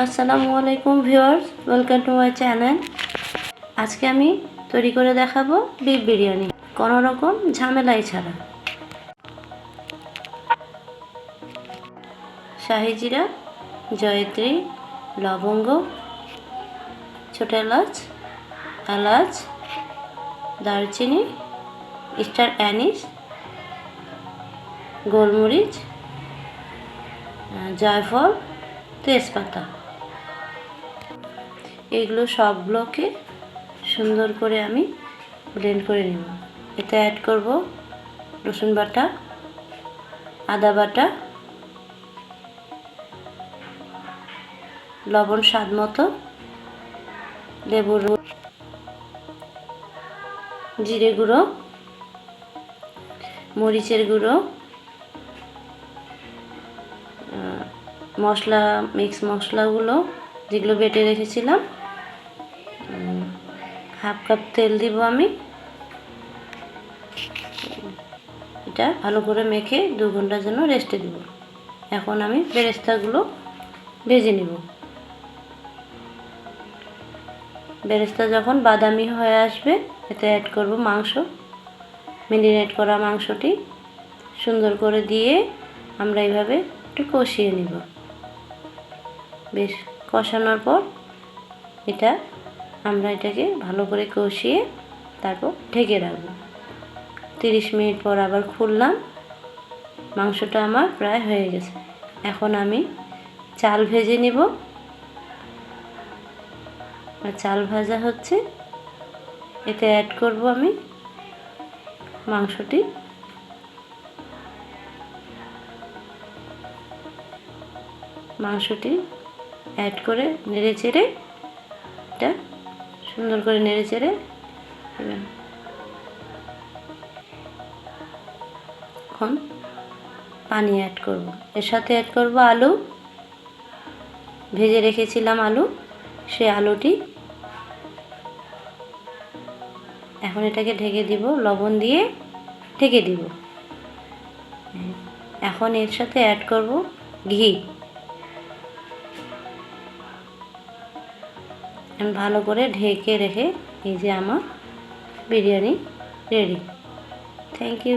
আসসালামু আলাইকুম viewers welcome to my channel আজকে আমি তৈরি করে দেখাবো বিফ বিরিয়ানি, কোনো রকম ঝামেলাই ছাড়া। শাহি জিরা, জয়ত্রী, লবঙ্গ, ছোট এলাচ এলাচ, দারচিনি, স্টার অ্যানিস গোলমরিচ জয়ফল, তেজপাতা। এগুলো সবগুলোকে সুন্দর করে আমি ব্লেন্ড করে নেব। এতে অ্যাড করব রসুন বাটা, আদা বাটা, লবণ স্বাদ মতো, লেবুর জিরে গুঁড়ো, মরিচের গুঁড়ো মশলা মিক্স মশলাগুলো যেগুলো বেটে রেখেছিলাম হাফ কাপ তেল দিব আমি। এটা ভালো করে মেখে দু ঘণ্টার জন্য রেস্টে দিব। এখন আমি বেরেস্তাগুলো ভেজে নিব। বেরেস্তা যখন বাদামি হয়ে আসবে, এতে অ্যাড করব মাংস। মেরিনেট করা মাংসটি সুন্দর করে দিয়ে আমরা এইভাবে একটু কষিয়ে নিব। বেশ, কষানোর পর এটা আমরা এটাকে ভালো করে কষিয়ে তারপর ঢেকে রাখব। তিরিশ মিনিট পর আবার খুললাম, মাংসটা আমার প্রায় হয়ে গেছে। এখন আমি চাল ভেজে নিব। আর চাল ভাজা হচ্ছে, এতে অ্যাড করব আমি মাংসটি। মাংসটি অ্যাড করে নেড়ে চেড়ে এটা সুন্দর করে নেড়ে চেড়ে দেবেন এখন পানি অ্যাড করব। এর সাথে অ্যাড করব আলু। ভেজে রেখেছিলাম আলু। সেই আলুটি এখন এটাকে ঢেকে দিব, লবণ দিয়ে ঢেকে দিব। এখন এর সাথে অ্যাড করব ঘি। আমি ভালো করে ঢেকে রেখে এই যে আমার বিরিয়ানি রেডি। Thank you